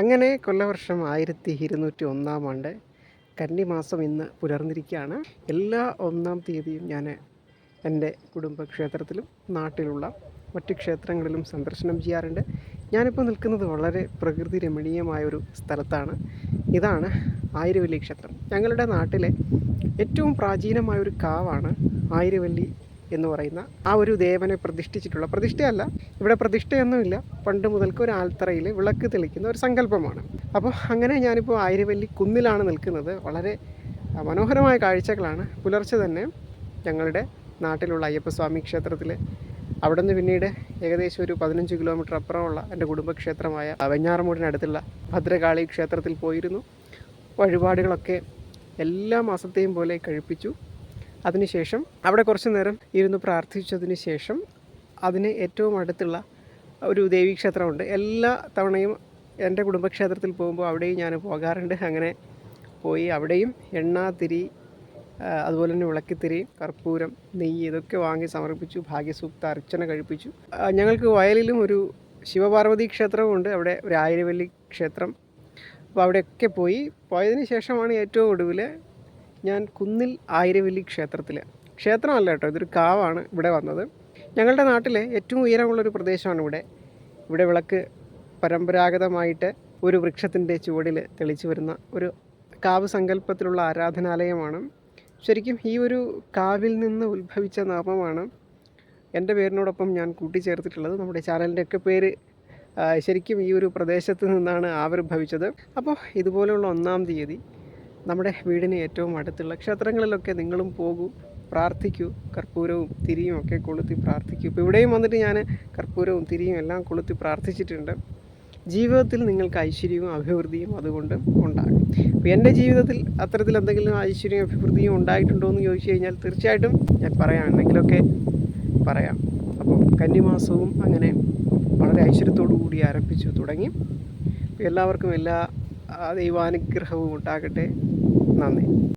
അങ്ങനെ കൊല്ലവർഷം ആയിരത്തി ഇരുന്നൂറ്റി ഒന്നാം ആണ്ട് കന്നിമാസം ഇന്ന് പുലർന്നിരിക്കുകയാണ്. എല്ലാ ഒന്നാം തീയതിയും ഞാൻ എന്റെ കുടുംബക്ഷേത്രത്തിലും നാട്ടിലുള്ള മറ്റ് ക്ഷേത്രങ്ങളിലും സന്ദർശനം ചെയ്യാറുണ്ട്. ഞാനിപ്പോൾ നിൽക്കുന്നത് വളരെ പ്രകൃതി രമണീയമായ ഒരു സ്ഥലത്താണ്. ഇതാണ് ആയിരവല്ലി ക്ഷേത്രം. ഞങ്ങളുടെ നാട്ടിലെ ഏറ്റവും പ്രാചീനമായ ഒരു കാവാണ് ആയിരവല്ലി എന്ന് പറയുന്ന ആ ഒരു ദേവനെ പ്രതിഷ്ഠിച്ചിട്ടുള്ള പ്രതിഷ്ഠയല്ല. ഇവിടെ പ്രതിഷ്ഠയൊന്നുമില്ല. പണ്ട് മുതൽക്ക് ഒരു ആൽത്തറയിൽ വിളക്ക് തെളിക്കുന്ന ഒരു സങ്കല്പമാണ്. അപ്പോൾ അങ്ങനെ ഞാനിപ്പോൾ ആയിരവല്ലി കുന്നിലാണ് നിൽക്കുന്നത്. വളരെ മനോഹരമായ കാഴ്ചകളാണ്. പുലർച്ചെ തന്നെ ഞങ്ങളുടെ നാട്ടിലുള്ള അയ്യപ്പസ്വാമി ക്ഷേത്രത്തിൽ അവിടെ നിന്ന് പിന്നീട് ഏകദേശം ഒരു പതിനഞ്ച് കിലോമീറ്റർ അപ്പുറമുള്ള എന്റെ കുടുംബക്ഷേത്രമായ വെഞ്ഞാറമൂടിനടുത്തുള്ള ഭദ്രകാളി ക്ഷേത്രത്തിൽ പോയിരുന്നു. വഴിപാടുകളൊക്കെ എല്ലാ മാസത്തെയും പോലെ കഴിപ്പിച്ചു. അതിനുശേഷം അവിടെ കുറച്ച് നേരം ഇരുന്ന് പ്രാർത്ഥിച്ചതിന് ശേഷം അതിന് ഏറ്റവും അടുത്തുള്ള ഒരു ദേവീക്ഷേത്രമുണ്ട് എല്ലാ തവണയും എന്റെ കുടുംബക്ഷേത്രത്തിൽ പോകുമ്പോൾ അവിടെയും ഞാൻ പോകാറുണ്ട്. അങ്ങനെ പോയി അവിടെയും എണ്ണ തിരി അതുപോലെ തന്നെ വിളക്കിത്തിരി കർപ്പൂരം നെയ്യ് ഇതൊക്കെ വാങ്ങി സമർപ്പിച്ചു. ഭാഗ്യസൂക്ത അർച്ചന കഴിപ്പിച്ചു. ഞങ്ങൾക്ക് വയലിലും ഒരു ശിവപാർവതി ക്ഷേത്രമുണ്ട് അവിടെ ഒരു ആയിരവല്ലി ക്ഷേത്രം. അപ്പോൾ അവിടെയൊക്കെ പോയി. പോയതിന് ശേഷമാണ് ഏറ്റവും ഒടുവിൽ ഞാൻ കുന്നിൽ ആയിരവല്ലി ക്ഷേത്രത്തിൽ ക്ഷേത്രമല്ല കേട്ടോ ഇതൊരു കാവാണ് ഇവിടെ വന്നത്. ഞങ്ങളുടെ നാട്ടിലെ ഏറ്റവും ഉയരമുള്ളൊരു പ്രദേശമാണ് ഇവിടെ. ഇവിടെ വിളക്ക് പരമ്പരാഗതമായിട്ട് ഒരു വൃക്ഷത്തിന്റെ ചുവടിൽ തെളിച്ചു വരുന്ന ഒരു കാവ് സങ്കല്പത്തിലുള്ള ആരാധനാലയമാണ്. ശരിക്കും ഈ ഒരു കാവിൽ നിന്ന് ഉത്ഭവിച്ച നാമമാണ്. എന്റെ പേരിനോടൊപ്പം ഞാൻ കൂട്ടിച്ചേർത്തിട്ടുള്ളത്. നമ്മുടെ ചാനലിന്റെ ഒക്കെ പേര് ശരിക്കും ഈ ഒരു പ്രദേശത്ത് നിന്നാണ് ആവിർഭവിച്ചത്. അപ്പോൾ ഇതുപോലെയുള്ള ഒന്നാം തീയതി നമ്മുടെ വീടിന് ഏറ്റവും അടുത്തുള്ള ക്ഷേത്രങ്ങളിലൊക്കെ നിങ്ങളും പോകൂ പ്രാർത്ഥിക്കൂ കർപ്പൂരവും തിരിയും ഒക്കെ കൊളുത്തി പ്രാർത്ഥിക്കൂ. ഇപ്പോൾ ഇവിടെയും വന്നിട്ട് ഞാൻ കർപ്പൂരവും തിരിയും എല്ലാം കൊളുത്തി പ്രാർത്ഥിച്ചിട്ടുണ്ട്. ജീവിതത്തിൽ നിങ്ങൾക്ക് ഐശ്വര്യവും അഭിവൃദ്ധിയും അതുകൊണ്ട് ഉണ്ടാകും അപ്പോൾ എന്റെ ജീവിതത്തിൽ അത്തരത്തിൽ എന്തെങ്കിലും ഐശ്വര്യവും അഭിവൃദ്ധിയും ഉണ്ടായിട്ടുണ്ടോ എന്ന് ചോദിച്ചു കഴിഞ്ഞാൽ തീർച്ചയായിട്ടും ഞാൻ പറയാം. എന്തെങ്കിലുമൊക്കെ പറയാം. അപ്പോൾ കന്നിമാസവും അങ്ങനെ വളരെ ഐശ്വര്യത്തോടു കൂടി ആരംഭിച്ചു തുടങ്ങി. എല്ലാവർക്കും എല്ലാ ദൈവാനുഗ്രഹവും ഉണ്ടാകട്ടെ. നന്ദി.